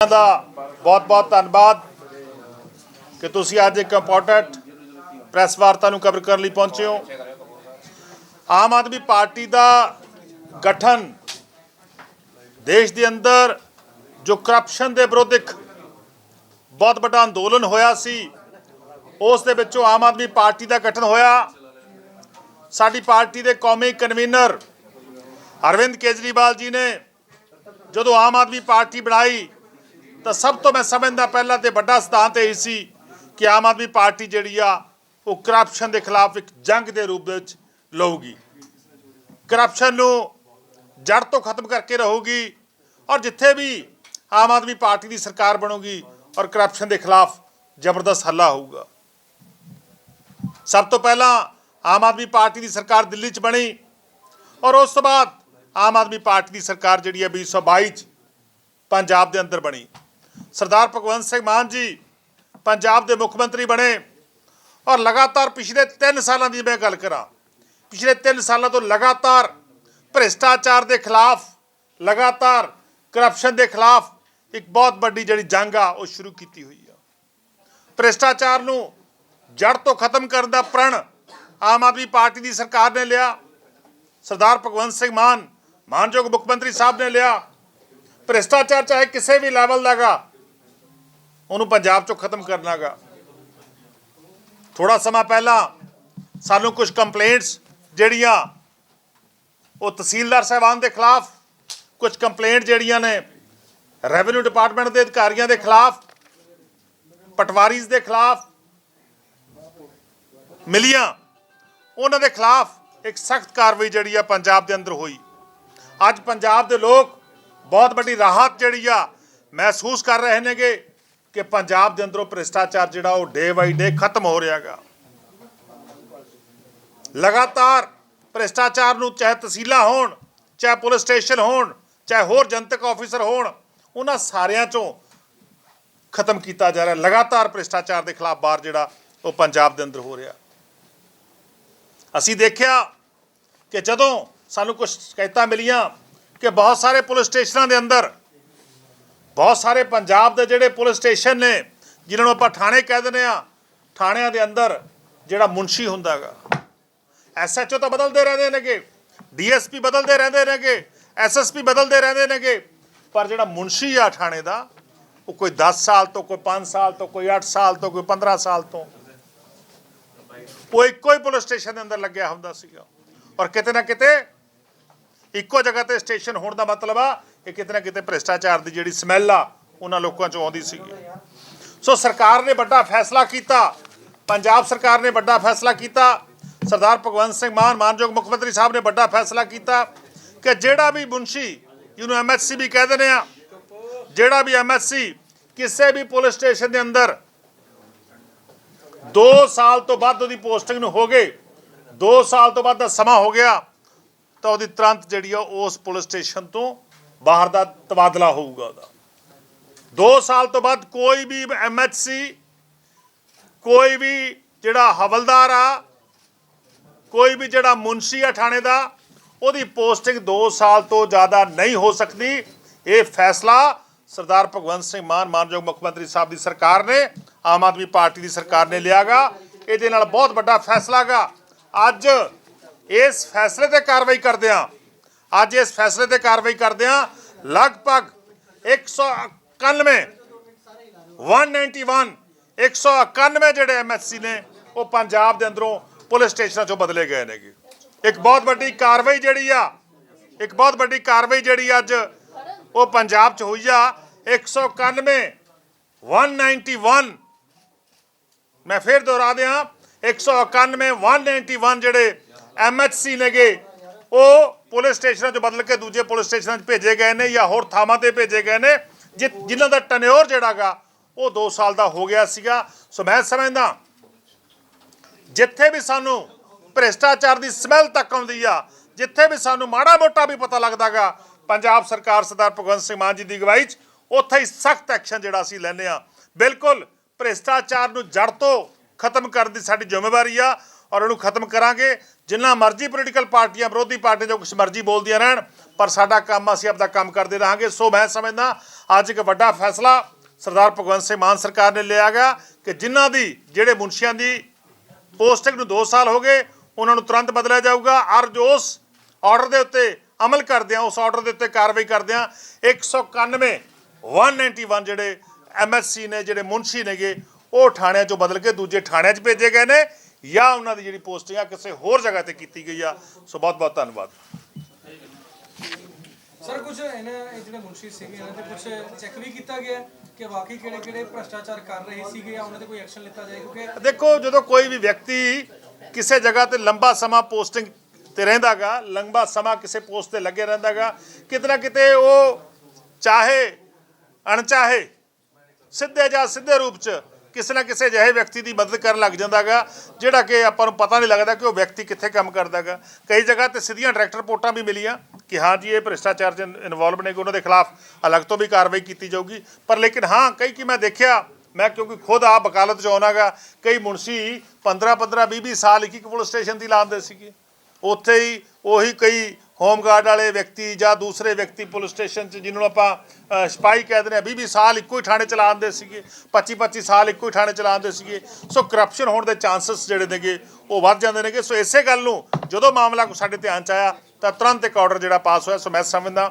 ਦਾ ਬਹੁਤ ਬਹੁਤ ਧੰਨਵਾਦ ਕਿ ਤੁਸੀਂ ਅੱਜ ਇੱਕ ਇੰਪੋਰਟੈਂਟ ਪ੍ਰੈਸ ਵਾਰਤਾ ਨੂੰ ਕਵਰ ਕਰਨ ਲਈ ਪਹੁੰਚੇ ਹੋ। ਆਮ ਆਦਮੀ ਪਾਰਟੀ ਦਾ ਗਠਨ ਦੇਸ਼ ਦੇ ਅੰਦਰ ਜੋ ਕਰਪਸ਼ਨ ਦੇ ਵਿਰੁੱਧ ਇੱਕ ਬਹੁਤ ਵੱਡਾ ਅੰਦੋਲਨ ਹੋਇਆ ਸੀ, ਉਸ ਦੇ ਵਿੱਚੋਂ ਆਮ ਆਦਮੀ ਪਾਰਟੀ ਦਾ ਗਠਨ ਹੋਇਆ। ਸਾਡੀ ਪਾਰਟੀ ਦੇ ਕੌਮੀ ਕਨਵੀਨਰ ਅਰਵਿੰਦ ਕੇਜਰੀਵਾਲ ਜੀ ਨੇ ਜਦੋਂ ਆਮ ਆਦਮੀ ਪਾਰਟੀ ਬਣਾਈ ਤਾਂ ਸਭ ਤੋਂ ਮੈਂ ਸਮਝਦਾ ਪਹਿਲਾ ਤੇ ਵੱਡਾ ਸਿਧਾਂਤ ਇਹ ਸੀ ਕਿ ਆਮ ਆਦਮੀ ਪਾਰਟੀ ਜਿਹੜੀ ਆ, ਉਹ ਕਰਪਸ਼ਨ ਦੇ ਖਿਲਾਫ ਇੱਕ ਜੰਗ ਦੇ ਰੂਪ ਦੇ ਵਿੱਚ ਲਊਗੀ। ਕਰਪਸ਼ਨ ਨੂੰ ਜੜ ਤੋਂ ਖਤਮ ਕਰਕੇ ਰਹੂਗੀ ਔਰ ਜਿੱਥੇ ਵੀ ਆਮ ਆਦਮੀ ਪਾਰਟੀ ਦੀ ਸਰਕਾਰ ਬਣੂਗੀ ਔਰ ਕਰਪਸ਼ਨ ਦੇ ਖਿਲਾਫ ਜ਼ਬਰਦਸਤ ਹੱਲਾ ਹੋਊਗਾ। ਸਭ ਤੋਂ ਪਹਿਲਾਂ ਆਮ ਆਦਮੀ ਪਾਰਟੀ ਦੀ ਸਰਕਾਰ ਦਿੱਲੀ 'ਚ ਬਣੀ ਔਰ ਉਸ ਤੋਂ ਬਾਅਦ ਆਮ ਆਦਮੀ ਪਾਰਟੀ ਦੀ ਸਰਕਾਰ ਜਿਹੜੀ ਹੈ 2022 'ਚ ਪੰਜਾਬ ਦੇ ਅੰਦਰ ਬਣੀ। ਸਰਦਾਰ ਭਗਵੰਤ ਸਿੰਘ ਮਾਨ ਜੀ ਪੰਜਾਬ ਦੇ ਮੁੱਖ ਮੰਤਰੀ ਬਣੇ ਔਰ ਲਗਾਤਾਰ ਪਿਛਲੇ 3 ਸਾਲਾਂ ਦੀ ਮੈਂ ਗੱਲ ਕਰਾਂ, ਪਿਛਲੇ 3 ਸਾਲਾਂ ਤੋਂ ਲਗਾਤਾਰ ਭ੍ਰਿਸ਼ਟਾਚਾਰ ਦੇ ਖਿਲਾਫ, ਲਗਾਤਾਰ ਕਰਪਸ਼ਨ ਦੇ ਖਿਲਾਫ ਇੱਕ ਬਹੁਤ ਵੱਡੀ ਜਿਹੜੀ ਜੰਗ ਆ, ਉਹ ਸ਼ੁਰੂ ਕੀਤੀ ਹੋਈ ਆ। ਭ੍ਰਿਸ਼ਟਾਚਾਰ ਨੂੰ ਜੜ ਤੋਂ ਖਤਮ ਕਰਨ ਦਾ ਪ੍ਰਣ ਆਮ ਆਦਮੀ ਪਾਰਟੀ ਦੀ ਸਰਕਾਰ ਨੇ ਲਿਆ, ਸਰਦਾਰ ਭਗਵੰਤ ਸਿੰਘ ਮਾਨ, ਮਾਨਯੋਗ ਮੁੱਖ ਮੰਤਰੀ ਸਾਹਿਬ ਨੇ ਲਿਆ। ਭ੍ਰਿਸ਼ਟਾਚਾਰ ਚਾਹੇ ਕਿਸੇ ਵੀ ਲੈਵਲ ਦਾ ਗਾ ਉਹਨੂੰ ਪੰਜਾਬ ਚੋਂ ਖਤਮ ਕਰਨਾਗਾ। ਥੋੜਾ ਸਮਾਂ ਪਹਿਲਾਂ ਸਾਨੂੰ ਕੁਝ ਕੰਪਲੇਂਟਸ ਜਿਹੜੀਆਂ ਉਹ ਤਹਿਸੀਲਦਾਰ ਸਾਹਿਬਾਨ ਦੇ ਖਿਲਾਫ ਕੁਝ ਕੰਪਲੇਂਟ ਜਿਹੜੀਆਂ ਨੇ ਰੈਵਨਿਊ ਡਿਪਾਰਟਮੈਂਟ ਦੇ ਅਧਿਕਾਰੀਆਂ ਦੇ ਖਿਲਾਫ, ਪਟਵਾਰੀਜ਼ ਦੇ ਖਿਲਾਫ ਮਿਲੀਆਂ। ਉਹਨਾਂ ਦੇ ਖਿਲਾਫ ਇੱਕ ਸਖਤ ਕਾਰਵਾਈ ਜਿਹੜੀ ਆ ਪੰਜਾਬ ਦੇ ਅੰਦਰ ਹੋਈ। ਅੱਜ ਪੰਜਾਬ ਦੇ ਲੋਕ ਬਹੁਤ ਵੱਡੀ ਰਾਹਤ ਜਿਹੜੀ ਆ ਮਹਿਸੂਸ ਕਰ ਰਹੇ ਨੇਗੇ। ਕਿ ਪੰਜਾਬ ਦੇ ਅੰਦਰੋਂ ਭ੍ਰਿਸ਼ਟਾਚਾਰ ਜਿਹੜਾ ਉਹ ਡੇ ਬਾਈ ਡੇ ਖਤਮ ਹੋ ਰਿਹਾਗਾ। ਲਗਾਤਾਰ ਭ੍ਰਿਸ਼ਟਾਚਾਰ ਨੂੰ ਚਾਹੇ ਤਹਿਸੀਲਾਂ ਹੋਣ, ਚਾਹੇ ਪੁਲਿਸ ਸਟੇਸ਼ਨ ਹੋਣ, ਚਾਹੇ ਹੋਰ ਜਨਤਕ ਆਫੀਸਰ ਹੋਣ, ਉਹਨਾਂ ਸਾਰਿਆਂ ਚੋਂ ਖਤਮ ਕੀਤਾ ਜਾ ਰਿਹਾ। ਲਗਾਤਾਰ ਭ੍ਰਿਸ਼ਟਾਚਾਰ ਦੇ ਖਿਲਾਫ ਬਾਰ ਜਿਹੜਾ ਉਹ ਪੰਜਾਬ ਦੇ ਅੰਦਰ ਹੋ ਰਿਹਾ। ਅਸੀਂ ਦੇਖਿਆ ਕਿ ਜਦੋਂ ਸਾਨੂੰ ਕੁਝ ਸ਼ਿਕਾਇਤਾਂ ਮਿਲੀਆਂ ਕਿ ਬਹੁਤ ਸਾਰੇ ਪੁਲਿਸ ਸਟੇਸ਼ਨਾਂ ਦੇ ਅੰਦਰ ਬਹੁਤ ਸਾਰੇ ਪੰਜਾਬ ਦੇ ਜਿਹੜੇ ਪੁਲਿਸ ਸਟੇਸ਼ਨ ਨੇ, ਜਿਨ੍ਹਾਂ ਨੂੰ ਆਪਾਂ ਥਾਣੇ ਕਹਿ ਦਿੰਦੇ ਆ ਥਾਣਿਆਂ ਦੇ ਅੰਦਰ ਜਿਹੜਾ ਮੁਨਸ਼ੀ ਹੁੰਦਾਗਾ ਐਸਐਚਓ ਤਾਂ ਬਦਲਦੇ ਰਹਿੰਦੇ ਨੇਗੇ ਡੀਐਸਪੀ ਬਦਲਦੇ ਰਹਿੰਦੇ ਨੇਗੇ ਐਸਐਸਪੀ ਬਦਲਦੇ ਰਹਿੰਦੇ ਨੇਗੇ, ਪਰ ਜਿਹੜਾ ਮੁਨਸ਼ੀ ਆ ਥਾਣੇ ਦਾ, ਉਹ ਕੋਈ 10 ਸਾਲ ਤੋਂ, ਕੋਈ 5 ਸਾਲ ਤੋਂ, ਕੋਈ 8 ਸਾਲ ਤੋਂ, ਕੋਈ 15 ਸਾਲ ਤੋਂ, ਉਹ ਇੱਕੋ ਹੀ ਪੁਲਿਸ ਸਟੇਸ਼ਨ ਦੇ ਅੰਦਰ ਲੱਗਿਆ ਹੁੰਦਾ ਸੀਗਾ। ਔਰ ਕਿਤੇ ਨਾ ਕਿਤੇ ਇੱਕੋ ਜਗ੍ਹਾ ਤੇ ਸਟੇਸ਼ਨ ਹੋਣ ਦਾ ਮਤਲਬ ਆ ਇਹ ਕਿਤੇ ਨਾ ਕਿਤੇ ਭ੍ਰਿਸ਼ਟਾਚਾਰ ਦੀ ਜਿਹੜੀ ਸਮੈਲ ਆ, ਉਹਨਾਂ ਲੋਕਾਂ ਚੋਂ ਆਉਂਦੀ ਸੀਗੀ। ਸੋ ਸਰਕਾਰ ਨੇ ਵੱਡਾ ਫੈਸਲਾ ਕੀਤਾ। ਪੰਜਾਬ ਸਰਕਾਰ ਨੇ ਵੱਡਾ ਫੈਸਲਾ ਕੀਤਾ। ਸਰਦਾਰ ਭਗਵੰਤ ਸਿੰਘ ਮਾਨ, ਮਾਨਯੋਗ ਮੁੱਖ ਮੰਤਰੀ ਸਾਹਿਬ ਨੇ ਵੱਡਾ ਫੈਸਲਾ ਕੀਤਾ ਕਿ ਜਿਹੜਾ ਵੀ ਮੁਨਸ਼ੀ, ਜਿਹਨੂੰ ਐਮਐਸਸੀ ਵੀ ਕਹਿ ਦਿੰਦੇ ਆ, ਜਿਹੜਾ ਵੀ ਐਮਐਸਸੀ ਕਿਸੇ ਵੀ ਪੁਲਿਸ ਸਟੇਸ਼ਨ ਦੇ ਅੰਦਰ 2 ਸਾਲ ਤੋਂ ਵੱਧ ਉਹਦੀ ਪੋਸਟਿੰਗ ਨੂੰ ਹੋ ਗਏ। 2 ਸਾਲ ਤੋਂ ਵੱਧ ਦਾ ਸਮਾਂ ਹੋ ਗਿਆ ਤਾਂ ਉਹਦੀ ਤੁਰੰਤ ਜਿਹੜੀ ਆ ਉਸ ਪੁਲਿਸ ਸਟੇਸ਼ਨ ਤੋਂ ਬਾਹਰ ਦਾ ਤਬਾਦਲਾ ਹੋਊਗਾ ਉਹਦਾ। 2 ਸਾਲ ਤੋਂ ਬਾਅਦ ਕੋਈ ਵੀ ਐਮਐਚਸੀ ਕੋਈ ਵੀ ਜਿਹੜਾ ਹਵਲਦਾਰ ਆ, ਕੋਈ ਵੀ ਜਿਹੜਾ ਮੁਨਸ਼ੀ ਆ ਥਾਣੇ ਦਾ, ਉਹਦੀ ਪੋਸਟਿੰਗ 2 ਸਾਲ ਤੋਂ ਜ਼ਿਆਦਾ ਨਹੀਂ ਹੋ ਸਕਦੀ। ਇਹ ਫੈਸਲਾ ਸਰਦਾਰ ਭਗਵੰਤ ਸਿੰਘ ਮਾਨ, ਮਾਨਯੋਗ ਮੁੱਖ ਮੰਤਰੀ ਸਾਹਿਬ ਦੀ ਸਰਕਾਰ ਨੇ, ਆਮ ਆਦਮੀ ਪਾਰਟੀ ਦੀ ਸਰਕਾਰ ਨੇ ਲਿਆਗਾ। ਇਹਦੇ ਨਾਲ ਬਹੁਤ ਵੱਡਾ ਫੈਸਲਾ ਗਾ ਅੱਜ ਇਸ ਫੈਸਲੇ ਤੇ ਕਾਰਵਾਈ ਕਰਦੇ ਆ। ਅੱਜ ਇਸ ਫੈਸਲੇ ਤੇ ਕਾਰਵਾਈ ਕਰਦੇ ਆ ਲਗਭਗ 191 191 191 ਜਿਹੜੇ ਐਮਐਸਸੀ ਨੇ, ਉਹ ਪੰਜਾਬ ਦੇ ਅੰਦਰੋਂ ਪੁਲਿਸ ਸਟੇਸ਼ਨਾਂ ਚੋਂ ਬਦਲੇ ਗਏ ਨੇਗੇ ਇੱਕ ਬਹੁਤ ਵੱਡੀ ਕਾਰਵਾਈ ਜਿਹੜੀ ਆ, ਇੱਕ ਬਹੁਤ ਵੱਡੀ ਕਾਰਵਾਈ ਜਿਹੜੀ ਅੱਜ ਉਹ ਪੰਜਾਬ 'ਚ ਹੋਈ ਆ। 191 191 ਮੈਂ ਫੇਰ ਦੁਹਰਾ ਦਿਆਂ 191 191 ਜਿਹੜੇ ਐਮਐਚਸੀ ਨੇਗੇ, ਉਹ ਪੁਲਿਸ ਸਟੇਸ਼ਨਾਂ 'ਚ ਬਦਲ ਕੇ ਦੂਜੇ ਪੁਲਿਸ ਸਟੇਸ਼ਨਾਂ 'ਚ ਭੇਜੇ ਗਏ ਨੇ ਜਾਂ ਹੋਰ ਥਾਵਾਂ ਤੇ ਭੇਜੇ ਗਏ ਨੇ, ਜਿ- ਜਿਨ੍ਹਾਂ ਦਾ ਟਨਿਓਰ ਜਿਹੜਾਗਾ ਉਹ 2 ਸਾਲ ਦਾ ਹੋ ਗਿਆ ਸੀਗਾ। ਸੋ ਮੈਂ ਸਮਝਦਾ ਜਿੱਥੇ ਵੀ ਸਾਨੂੰ ਭ੍ਰਿਸ਼ਟਾਚਾਰ ਦੀ ਸਮੈਲ ਤੱਕ ਆਉਂਦੀ ਆ, ਜਿੱਥੇ ਵੀ ਸਾਨੂੰ ਮਾੜਾ ਮੋਟਾ ਵੀ ਪਤਾ ਲੱਗਦਾਗਾ ਪੰਜਾਬ ਸਰਕਾਰ ਸਰਦਾਰ ਭਗਵੰਤ ਸਿੰਘ ਮਾਨ ਜੀ ਦੀ ਅਗਵਾਈ 'ਚ, ਉੱਥੇ ਹੀ ਸਖਤ ਐਕਸ਼ਨ ਜਿਹੜਾ ਅਸੀਂ ਲੈਂਦੇ ਆ ਬਿਲਕੁਲ ਭ੍ਰਿਸ਼ਟਾਚਾਰ ਨੂੰ ਜੜ ਤੋਂ ਖਤਮ ਕਰਨ ਦੀ ਸਾਡੀ ਜ਼ਿੰਮੇਵਾਰੀ ਆ। ਔਰ ਉਹਨੂੰ ਖਤਮ ਕਰਾਂਗੇ। ਜਿੰਨਾ ਮਰਜ਼ੀ ਪੋਲੀਟੀਕਲ ਪਾਰਟੀਆਂ, ਵਿਰੋਧੀ ਪਾਰਟੀਆਂ ਜੋ ਕੁਛ ਮਰਜ਼ੀ ਬੋਲਦੀਆਂ ਰਹਿਣ, ਪਰ ਸਾਡਾ ਕੰਮ, ਅਸੀਂ ਆਪਦਾ ਕੰਮ ਕਰਦੇ ਰਹਾਂਗੇ। ਸੋ ਮੈਂ ਸਮਝਦਾ, ਅੱਜ ਇੱਕ ਵੱਡਾ ਫੈਸਲਾ ਸਰਦਾਰ ਭਗਵੰਤ ਸਿੰਘ ਮਾਨ ਸਰਕਾਰ ਨੇ ਲਿਆ ਗਿਆ ਕਿ ਜਿਨ੍ਹਾਂ ਦੀ, ਜਿਹੜੇ ਮੁਨਸ਼ੀਆਂ ਦੀ ਪੋਸਟਿੰਗ ਨੂੰ 2 ਸਾਲ ਹੋ ਗਏ, ਉਹਨਾਂ ਨੂੰ ਤੁਰੰਤ ਬਦਲਿਆ ਜਾਊਗਾ। ਔਰ ਜੋ ਉਸ ਆਰਡਰ ਦੇ ਉੱਤੇ ਅਮਲ ਕਰਦੇ ਆ, ਉਸ ਆਰਡਰ ਦੇ ਉੱਤੇ ਕਾਰਵਾਈ ਕਰਦੇ ਆ 191 191 ਜਿਹੜੇ ਐਮਐਸਸੀ ਨੇ, ਜਿਹੜੇ ਮੁਨਸ਼ੀ ਨੇਗੇ, ਉਹ ਥਾਣਿਆਂ ਚੋਂ ਬਦਲ ਕੇ ਦੂਜੇ ਥਾਣਿਆਂ 'ਚ ਭੇਜੇ ਗਏ ਨੇ। ਜਾਂ ਉਹਨਾਂ ਦੀ ਜਿਹੜੀ ਪੋਸਟਿੰਗ ਆ ਕਿਸੇ ਹੋਰ ਜਗ੍ਹਾ ਤੇ ਕੀਤੀ ਗਈ ਆ। ਸੋ ਬਹੁਤ ਬਹੁਤ ਧੰਨਵਾਦ। ਸਰ ਕੁਝ ਇਹਨਾਂ ਇਹ ਜਿਹੜੇ ਮੁਨਸ਼ੀ ਸੀਗੇ ਇਹਨਾਂ ਤੇ ਕੁਝ ਚੈੱਕ ਵੀ ਕੀਤਾ ਗਿਆ ਕਿ ਵਾਕਈ ਕਿਹੜੇ ਕਿਹੜੇ ਭ੍ਰਸ਼ਟਾਚਾਰ ਕਰ ਰਹੇ ਸੀਗੇ ਜਾਂ ਉਹਨਾਂ ਤੇ ਕੋਈ ਐਕਸ਼ਨ ਲਿੱਤਾ ਜਾਏ? ਕਿਉਂਕਿ ਦੇਖੋ ਜਦੋਂ ਕੋਈ ਵੀ ਵਿਅਕਤੀ ਕਿਸੇ ਜਗ੍ਹਾ ਤੇ ਲੰਬਾ ਸਮਾਂ ਪੋਸਟਿੰਗ ਤੇ ਰਹਿੰਦਾਗਾ ਲੰਬਾ ਸਮਾਂ ਕਿਸੇ ਪੋਸਟ ਤੇ ਲੱਗੇ ਰਹਿੰਦਾਗਾ ਕਿਤੇ ਨਾ ਕਿਤੇ ਉਹ ਚਾਹੇ ਅਣਚਾਹੇ ਸਿੱਧੇ ਜਾਂ ਸਿੱਧੇ ਰੂਪ ਚ ਕਿਸੇ ਨਾ ਕਿਸੇ ਅਜਿਹੇ ਵਿਅਕਤੀ ਦੀ ਮਦਦ ਕਰਨ ਲੱਗ ਜਾਂਦਾਗਾ, ਜਿਹੜਾ ਕਿ ਆਪਾਂ ਨੂੰ ਪਤਾ ਨਹੀਂ ਲੱਗਦਾ ਕਿ ਉਹ ਵਿਅਕਤੀ ਕਿੱਥੇ ਕੰਮ ਕਰਦਾਗਾ। ਕਈ ਜਗ੍ਹਾ ਤੇ ਸਿੱਧੀਆਂ ਡਾਇਰੈਕਟ ਰਿਪੋਰਟਾਂ ਵੀ ਮਿਲੀਆਂ ਕਿ ਹਾਂ ਜੀ, ਇਹ ਭ੍ਰਿਸ਼ਟਾਚਾਰ 'ਚ ਇਨਵੋਲਵ ਨੇ ਕਿ ਉਹਨਾਂ ਦੇ ਖਿਲਾਫ ਅਲੱਗ ਤੋਂ ਵੀ ਕਾਰਵਾਈ ਕੀਤੀ ਜਾਊਗੀ। ਪਰ ਲੇਕਿਨ ਹਾਂ, ਕਈ ਕਿ ਮੈਂ ਦੇਖਿਆ, ਮੈਂ ਕਿਉਂਕਿ ਖੁਦ ਆ ਵਕਾਲਤ 'ਚ ਆਉਣਾਗਾ, ਕਈ ਮੁਨਸ਼ੀ 15 15 20 20 ਸਾਲ ਇੱਕ ਇੱਕ ਪੁਲਿਸ ਸਟੇਸ਼ਨ ਦੀ ਲਾਉਂਦੇ ਸੀਗੇ। ਉੱਥੇ ਹੀ ਉਹੀ ਕਈ ਹੋਮਗਾਰਡ ਵਾਲੇ ਵਿਅਕਤੀ ਜਾਂ ਦੂਸਰੇ ਵਿਅਕਤੀ ਪੁਲਿਸ ਸਟੇਸ਼ਨ 'ਚ ਜਿਹਨੂੰ ਆਪਾਂ ਅ, ਸਿਪਾਹੀ ਕਹਿ ਦਿੰਦੇ ਆ 20 20 ਸਾਲ ਇੱਕੋ ਹੀ ਥਾਣੇ ਚਲਾਉਂਦੇ ਸੀਗੇ 25 25 ਸਾਲ ਇੱਕੋ ਹੀ ਥਾਣੇ ਚਲਾਉਂਦੇ ਸੀਗੇ ਸੋ ਕਰਪਸ਼ਨ ਹੋਣ ਦੇ ਚਾਂਸਸ ਜਿਹੜੇ ਨੇਗੇ ਉਹ ਵੱਧ ਜਾਂਦੇ ਨੇਗੇ। ਸੋ ਇਸੇ ਗੱਲ ਨੂੰ ਜਦੋਂ ਮਾਮਲਾ ਕੋ ਸਾਡੇ ਧਿਆਨ 'ਚ ਆਇਆ ਤਾਂ ਤੁਰੰਤ ਇੱਕ ਆਰਡਰ ਜਿਹੜਾ ਪਾਸ ਹੋਇਆ ਸੋ ਮੈਂ ਸਮਝਦਾ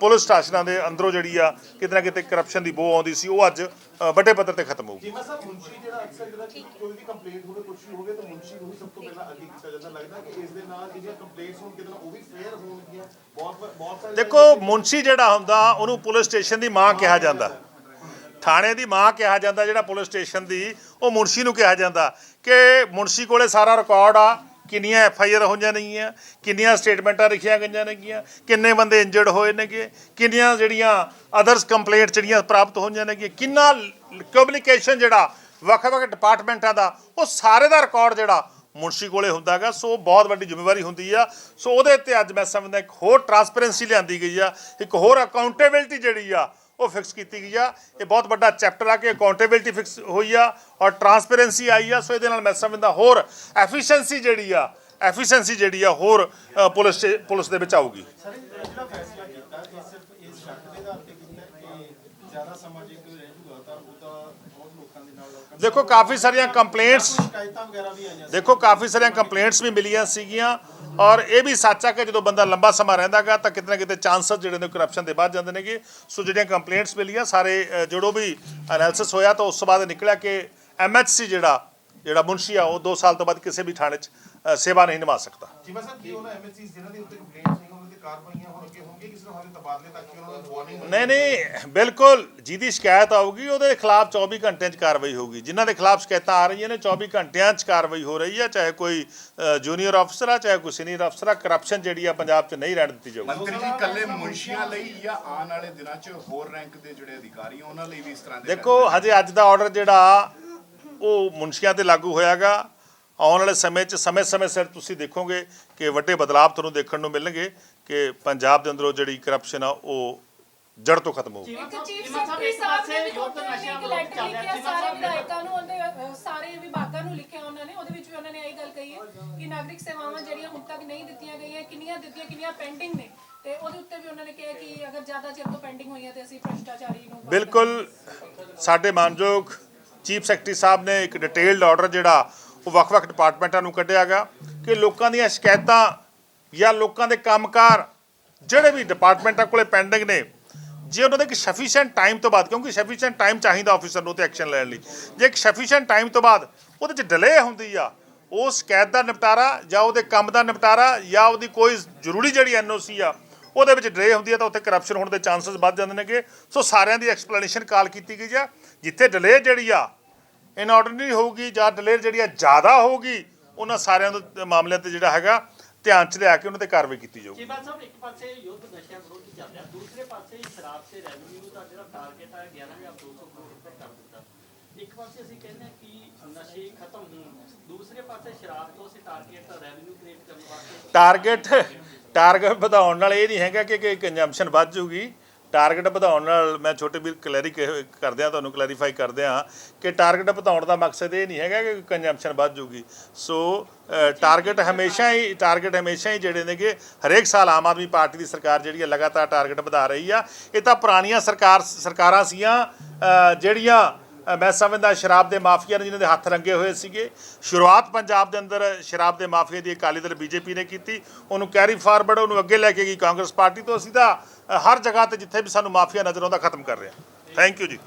ਪੁਲਿਸ ਸਟੇਸ਼ਨਾਂ ਦੇ ਅੰਦਰੋਂ ਜਿਹੜੀ ਆ ਕਿਤੇ ਨਾ ਕਿਤੇ ਕਰਪਸ਼ਨ ਦੀ ਬੋ ਆਉਂਦੀ ਸੀ ਉਹ ਅੱਜ ਵੱਡੇ ਪੱਧਰ ਤੇ ਖਤਮ ਹੋਊਗੀ। ਜਿਵੇਂ ਸਰ ਮੁਨਸ਼ੀ ਜਿਹੜਾ ਅਕਸਰ ਜਿਹੜਾ ਕੋਈ ਵੀ ਕੰਪਲੇਂਟ ਹੋਵੇ ਕੁਝ ਵੀ ਹੋਵੇ ਤਾਂ ਮੁਨਸ਼ੀ ਨੂੰ ਹੀ ਸਭ ਤੋਂ ਪਹਿਲਾਂ ਅੱਗੇ ਕੀਤਾ ਜਾਂਦਾ। ਲੱਗਦਾ ਕਿ ਇਸ ਦੇ ਨਾਲ ਜਿਹੜੀਆਂ ਕੰਪਲੇਂਟਸ ਹੋਣ ਕਿਤੇ ਨਾ ਉਹ ਵੀ ਫੇਅਰ ਹੋਣਗੀਆਂ। ਬਹੁਤ ਬਹੁਤ ਸਾਰੇ ਦੇਖੋ ਮੁਨਸ਼ੀ ਜਿਹੜਾ ਹੁੰਦਾ ਉਹਨੂੰ ਪੁਲਿਸ ਸਟੇਸ਼ਨ ਦੀ ਮਾਂ ਕਿਹਾ ਜਾਂਦਾ। ਥਾਣੇ ਦੀ ਮਾਂ ਕਿਹਾ ਜਾਂਦਾ ਜਿਹੜਾ ਪੁਲਿਸ ਸਟੇਸ਼ਨ ਦੀ ਉਹ ਮੁਨਸ਼ੀ ਨੂੰ ਕਿਹਾ ਜਾਂਦਾ ਕਿ ਮੁਨਸ਼ੀ ਕੋਲੇ ਸਾਰਾ ਰਿਕਾਰਡ ਆ। ਕਿੰਨੀਆਂ ਐਫ ਆਈ ਆਰ ਹੋਈਆਂ ਨੇਗੀਆਂ, ਕਿੰਨੀਆਂ ਸਟੇਟਮੈਂਟਾਂ ਲਿਖੀਆਂ ਗਈਆਂ ਨੇਗੀਆਂ, ਕਿੰਨੇ ਬੰਦੇ ਇੰਜਰਡ ਹੋਏ ਨੇਗੇ, ਕਿੰਨੀਆਂ ਜਿਹੜੀਆਂ ਅਦਰਸ ਕੰਪਲੇਂਟ ਜਿਹੜੀਆਂ ਪ੍ਰਾਪਤ ਹੋਈਆਂ ਨੇਗੀਆਂ, ਕਿੰਨਾ ਕਮਿਊਨੀਕੇਸ਼ਨ ਜਿਹੜਾ ਵੱਖ-ਵੱਖ ਡਿਪਾਰਟਮੈਂਟਾਂ ਦਾ, ਉਹ ਸਾਰੇ ਦਾ ਰਿਕਾਰਡ ਜਿਹੜਾ ਮੁਨਸ਼ੀ ਕੋਲੇ ਹੁੰਦਾਗਾ ਸੋ ਬਹੁਤ ਵੱਡੀ ਜ਼ਿੰਮੇਵਾਰੀ ਹੁੰਦੀ ਆ। ਸੋ ਉਹਦੇ ਤੇ ਅੱਜ ਮੈਂ ਸਮਝਦਾ ਇੱਕ ਹੋਰ ਟਰਾਂਸਪੇਰੈਂਸੀ ਲਿਆਂਦੀ ਗਈ ਆ, ਇੱਕ ਹੋਰ ਅਕਾਊਂਟੇਬਿਲਟੀ ਜਿਹੜੀ ਆ ਉਹ ਫਿਕਸ ਕੀਤੀ ਗਈ ਆ। ਇਹ ਬਹੁਤ ਵੱਡਾ ਚੈਪਟਰ ਆ ਕਿ ਅਕਾਊਂਟੇਬਿਲਟੀ ਫਿਕਸ ਹੋਈ ਆ ਔਰ ਟਰਾਂਸਪੇਰੈਂਸੀ ਆਈ ਆ। ਸੋ ਇਹਦੇ ਨਾਲ ਮੈਂ ਸਮਝਦਾ ਹੋਰ ਐਫੀਸ਼ੀਐਂਸੀ ਜਿਹੜੀ ਆ ਐਫੀਸ਼ੀਐਂਸੀ ਜਿਹੜੀ ਆ ਹੋਰ ਪੁਲਿਸ ਸਟੇ- ਪੁਲਿਸ ਦੇ ਵਿੱਚ ਆਊਗੀ। ਸਰ ਜਿਹੜਾ ਫੈਸਲਾ ਕੀਤਾ ਇਹ ਸਿਰਫ ਇਸ ਸ਼ੱਕ ਦੇ ਆਧਾਰ ਤੇ ਕੀਤਾ ਕਿ ਜ਼ਿਆਦਾ ਸਮਾਂ ਜੇ ਕੋਈ ਰਹਿ ਜੂਗਾ ਤਾਂ ਉਹ ਤਾਂ ਬਹੁਤ ਲੋਕਾਂ ਦੇ ਨਾਲ ਦੇਖੋ ਕਾਫੀ ਸਾਰੀਆਂ ਕੰਪਲੇਂਟਸ ਦੇਖੋ ਕਾਫੀ ਸਾਰੀਆਂ ਕੰਪਲੇਂਟਸ ਵੀ ਮਿਲੀਆਂ ਸੀਗੀਆਂ ਔਰ ਇਹ ਵੀ ਸੱਚ ਆ ਕਿ ਜਦੋਂ ਬੰਦਾ ਲੰਬਾ ਸਮਾਂ ਰਹਿੰਦਾਗਾ ਤਾਂ ਕਿਤੇ ਨਾ ਕਿਤੇ ਚਾਂਸਸ ਜਿਹੜੇ ਨੇ ਕਰਪਸ਼ਨ ਦੇ ਵੱਧ ਜਾਂਦੇ ਨੇਗੇ। ਸੋ ਜਿਹੜੀਆਂ ਕੰਪਲੇਂਟਸ ਮਿਲੀਆਂ ਸਾਰੇ ਜਿਹੜੋ ਵੀ ਐਨਾਲਿਸਿਸ ਹੋਇਆ ਤਾਂ ਉਸ ਤੋਂ ਬਾਅਦ ਨਿਕਲਿਆ ਕਿ ਐਮਐਚਸੀ ਜਿਹੜਾ ਜਿਹੜਾ ਮੁਨਸ਼ੀ ਆ ਉਹ 2 ਸਾਲ ਤੋਂ ਬਾਅਦ ਕਿਸੇ ਵੀ ਥਾਣੇ 'ਚ ਸੇਵਾ ਨਹੀਂ ਨਿਭਾ ਸਕਦਾ। ਜਿਵੇਂ ਸਰ ਕੀ ਉਹਨਾਂ ਐਮਐਸਸੀ ਜਿਨ੍ਹਾਂ ਦੇ ਉੱਤੇ ਕੰਪਲੇਂਟਸ ਕਾਰਵਾਈਆਂ ਹੁਣ ਅੱਗੇ ਹੋਣਗੀਆਂ ਕਿਸੇ ਨੂੰ ਹਾਲੇ ਤਬਾਦਲੇ ਤੱਕ ਕਿ ਉਹਨਾਂ ਨੂੰ ਵਾਰਨਿੰਗ ਨਹੀਂ ਨਹੀਂ ਬਿਲਕੁਲ ਜਿਹਦੀ ਸ਼ਿਕਾਇਤ ਆਊਗੀ ਉਹਦੇ ਖਿਲਾਫ 24 ਘੰਟਿਆਂ 'ਚ ਕਾਰਵਾਈ ਹੋਊਗੀ। ਜਿਨ੍ਹਾਂ ਦੇ ਖਿਲਾਫ ਸ਼ਿਕਾਇਤਾਂ ਆ ਰਹੀਆਂ ਨੇ 24 ਘੰਟਿਆਂ 'ਚ ਕਾਰਵਾਈ ਹੋ ਰਹੀ ਹੈ ਚਾਹੇ ਕੋਈ ਜੂਨੀਅਰ ਅਫਸਰ ਆ ਚਾਹੇ ਕੋਈ ਸੀਨੀਅਰ ਅਫਸਰ ਆ ਕਰਪਸ਼ਨ ਜਿਹੜੀ ਆ ਪੰਜਾਬ 'ਚ ਨਹੀਂ ਰਹਿਣ ਦਿੱਤੀ ਜਾਊਗੀ। ਮੰਤਰੀ ਜੀ ਕੱਲੇ ਮੁਨਸ਼ੀਆਂ ਲਈ ਜਾਂ ਆਉਣ ਵਾਲੇ ਦਿਨਾਂ 'ਚ ਹੋਰ ਰੈਂਕ ਦੇ ਜਿਹੜੇ ਅਧਿਕਾਰੀ ਆ, ਉਹਨਾਂ ਲਈ ਵੀ ਇਸ ਤਰ੍ਹਾਂ ਦੇ ਦੇਖੋ ਹਜੇ ਅੱਜ ਦਾ ਆਰਡਰ ਜਿਹੜਾ ਉਹ ਮੁਨਸ਼ੀਆਂ ਤੇ ਲਾਗੂ ਹੋਇਆਗਾ। ਆਉਣ ਵਾਲੇ ਸਮੇਂ 'ਚ ਸਮੇਂ-ਸਮੇਂ ਸਿਰ ਤੁਸੀਂ ਦੇਖੋਗੇ ਕਿ ਵੱਡੇ ਬਦਲਾਅ ਤੁਹਾਨੂੰ ਦੇਖਣ ਨੂੰ ਮਿਲਣਗੇ। ਕਿ ਪੰਜਾਬ ਦੇ ਅੰਦਰੋਂ ਜਿਹੜੀ ਕਰਪਸ਼ਨ ਆ ਉਹ ਜੜ ਤੋਂ ਖਤਮ ਹੋਊਗੀ। ਇੱਕ ਚੀਫ ਸੈਕਟਰੀ ਸਾਹਿਬ ਨੇ ਵੀ ਖੁਦ ਇੱਕ ਲੈਟਰ ਲਿਖਿਆ ਸਾਰੇ ਵਿਧਾਇਕਾਂ ਨੂੰ ਉਹਦੇ ਅਹ, ਸਾਰੇ ਵਿਭਾਗਾਂ ਨੂੰ ਲਿਖਿਆ ਉਹਨਾਂ ਨੇ। ਉਹਦੇ ਵਿੱਚ ਵੀ ਉਹਨਾਂ ਨੇ ਇਹ ਗੱਲ ਕਹੀ ਹੈ ਕਿ ਨਾਗਰਿਕ ਸੇਵਾਵਾਂ ਜਿਹੜੀਆਂ ਹੁਣ ਤੱਕ ਨਹੀਂ ਦਿੱਤੀਆਂ ਗਈਆਂ ਕਿੰਨੀਆਂ ਦਿੱਤੀਆਂ ਕਿੰਨੀਆਂ ਪੈਂਡਿੰਗ ਨੇ। ਤੇ ਉਹਦੇ ਉੱਤੇ ਵੀ ਉਹਨਾਂ ਨੇ ਕਿਹਾ ਕਿ ਅਗਰ ਜ਼ਿਆਦਾ ਚਿਰ ਤੋਂ ਪੈਂਡਿੰਗ ਹੋਈਆਂ ਤੇ ਅਸੀਂ ਭ੍ਰਿਸ਼ਟਾਚਾਰੀ ਨੂੰ ਬਿਲਕੁਲ ਸਾਡੇ ਮਾਨਯੋਗ ਚੀਫ ਸੈਕਟਰੀ ਸਾਹਿਬ ਨੇ ਇੱਕ ਡਿਟੇਲਡ ਆਰਡਰ ਜਿਹੜਾ ਉਹ ਵੱਖ-ਵੱਖ ਡਿਪਾਰਟਮੈਂਟਾਂ ਨੂੰ ਕੱਢਿਆਗਾ ਕਿ ਲੋਕਾਂ ਦੀਆਂ ਸ਼ਿਕਾਇਤਾਂ ਜਾਂ ਲੋਕਾਂ ਦੇ ਕੰਮਕਾਰ, ਜਿਹੜੇ ਵੀ ਡਿਪਾਰਟਮੈਂਟਾਂ ਕੋਲੇ ਪੈਂਡਿੰਗ ਨੇ, ਜੇ ਉਹਨਾਂ ਦੇ ਇੱਕ ਸਫੀਸ਼ੀਐਂਟ ਟਾਈਮ ਤੋਂ ਬਾਅਦ, ਕਿਉਂਕਿ ਸਫੀਸ਼ੀਐਂਟ ਟਾਈਮ ਚਾਹੀਦਾ ਆਫੀਸਰ ਨੂੰ ਤੇ ਐਕਸ਼ਨ ਲੈਣ ਲਈ, ਜੇ ਇੱਕ ਸਫੀਸ਼ੀਐਂਟ ਟਾਈਮ ਤੋਂ ਬਾਅਦ ਉਹਦੇ 'ਚ ਡਿਲੇ ਹੁੰਦੀ ਆ ਉਹ ਸ਼ਿਕਾਇਤ ਦਾ ਨਿਪਟਾਰਾ ਜਾਂ ਉਹਦੇ ਕੰਮ ਦਾ ਨਿਪਟਾਰਾ ਜਾਂ ਉਹਦੀ ਕੋਈ ਜ਼ਰੂਰੀ ਜਿਹੜੀ ਐਨਓਸੀ ਆ, ਉਹਦੇ ਵਿੱਚ ਡਿਲੇ ਹੁੰਦੀ ਆ ਤਾਂ ਉੱਥੇ ਕਰਪਸ਼ਨ ਹੋਣ ਦੇ ਚਾਂਸਸ ਵੱਧ ਜਾਂਦੇ ਨੇਗੇ। ਸੋ ਸਾਰਿਆਂ ਦੀ ਐਕਸਪਲੇਨੇਸ਼ਨ ਕਾਲ ਕੀਤੀ ਗਈ ਆ, ਜਿੱਥੇ ਡਿਲੇ ਜਿਹੜੀ ਆ ਇਨਆਰਡੀਨਰੀ ਹੋਊਗੀ ਜਾਂ ਡਿਲੇ ਜਿਹੜੀ ਆ ਜ਼ਿਆਦਾ ਹੋਊਗੀ, ਉਹਨਾਂ ਸਾਰਿਆਂ ਦੇ ਮਾਮਲਿਆਂ ਤੇ ਜਿਹੜਾ ਹੈਗਾ ਧਿਆਨ 'ਚ ਲਿਆ ਕੇ ਉਹਨਾਂ ਤੇ ਕਾਰਵਾਈ ਕੀਤੀ ਜਾਊਗੀ। ਚੀਮਾ ਸਾਹਿਬ ਇੱਕ ਪਾਸੇ ਯੁੱਧ ਨਸ਼ਿਆਂ ਵਿਰੁੱਧ ਚੱਲ ਰਿਹਾ ਦੂਸਰੇ ਪਾਸੇ ਸ਼ਰਾਬ ਤੇ ਰੈਵਨਿਊ ਦਾ ਜਿਹੜਾ ਟਾਰਗੇਟ ਹੈ 11200 ਕਰੋੜ ਰੁਪਏ ਕਰ ਦਿੱਤਾ। ਇੱਕ ਪਾਸੇ ਅਸੀਂ ਕਹਿੰਦੇ ਹਾਂ ਕਿ ਨਸ਼ੇ ਖਤਮ ਹੋਣ ਦੂਸਰੇ ਪਾਸੇ ਸ਼ਰਾਬ ਤੋਂ ਅਸੀਂ ਟਾਰਗੇਟ ਰੈਵਨਿਊ ਕ੍ਰੀਏਟ ਕਰਨ ਵਾਸਤੇ ਟਾਰਗੇਟ ਟਾਰਗੇਟ ਵਧਾਉਣ ਨਾਲ ਇਹ ਨਹੀਂ ਹੈਗਾ ਕਿ ਕਿ ਕੰਜੰਪਸ਼ਨ ਵੱਧ ਜੂਗੀ ਟਾਰਗੇਟ ਵਧਾਉਣ ਨਾਲ ਮੈਂ ਛੋਟੇ ਵੀਰ ਕਲੈਰੀ ਕਰਦਿਆਂ ਤੁਹਾਨੂੰ ਕਲੈਰੀਫਾਈ ਕਰਦਿਆਂ ਕਿ ਟਾਰਗੇਟ ਵਧਾਉਣ ਦਾ ਮਕਸਦ ਇਹ ਨਹੀਂ ਹੈਗਾ ਕਿ ਕੰਜੰਪਸ਼ਨ ਵੱਧ ਜੂਗੀ ਸੋ ਟਾਰਗੇਟ ਹਮੇਸ਼ਾ ਹੀ ਟਾਰਗੇਟ ਹਮੇਸ਼ਾ ਹੀ ਜਿਹੜੇ ਨੇਗੇ ਹਰੇਕ ਸਾਲ ਆਮ ਆਦਮੀ ਪਾਰਟੀ ਦੀ ਸਰਕਾਰ ਜਿਹੜੀ ਹੈ ਲਗਾਤਾਰ ਟਾਰਗੇਟ ਵਧਾ ਰਹੀ ਆ। ਇਹ ਤਾਂ ਪੁਰਾਣੀਆਂ ਸਰਕਾਰ ਸਰਕਾਰਾਂ ਸੀਆਂ ਜਿਹੜੀਆਂ ਮੈਂ ਸਮਝਦਾ ਸ਼ਰਾਬ ਦੇ ਮਾਫੀਆ ਨੇ ਜਿਨ੍ਹਾਂ ਦੇ ਹੱਥ ਰੰਗੇ ਹੋਏ ਸੀਗੇ। ਸ਼ੁਰੂਆਤ ਪੰਜਾਬ ਦੇ ਅੰਦਰ ਸ਼ਰਾਬ ਦੇ ਮਾਫੀਆ ਦੀ ਅਕਾਲੀ ਦਲ ਬੀਜੇਪੀ ਨੇ ਕੀਤੀ। ਉਹਨੂੰ ਕੈਰੀ ਫਾਰਵਰਡ ਉਹਨੂੰ ਅੱਗੇ ਲੈ ਕੇ ਗਈ ਕਾਂਗਰਸ ਪਾਰਟੀ ਤੋਂ। ਅਸੀਂ ਤਾਂ ਹਰ ਜਗ੍ਹਾ ਤੇ ਜਿੱਥੇ ਵੀ ਸਾਨੂੰ ਮਾਫੀਆ ਨਜ਼ਰ ਆਉਂਦਾ, ਖਤਮ ਕਰ ਰਿਹਾ ਥੈਂਕ ਯੂ ਜੀ।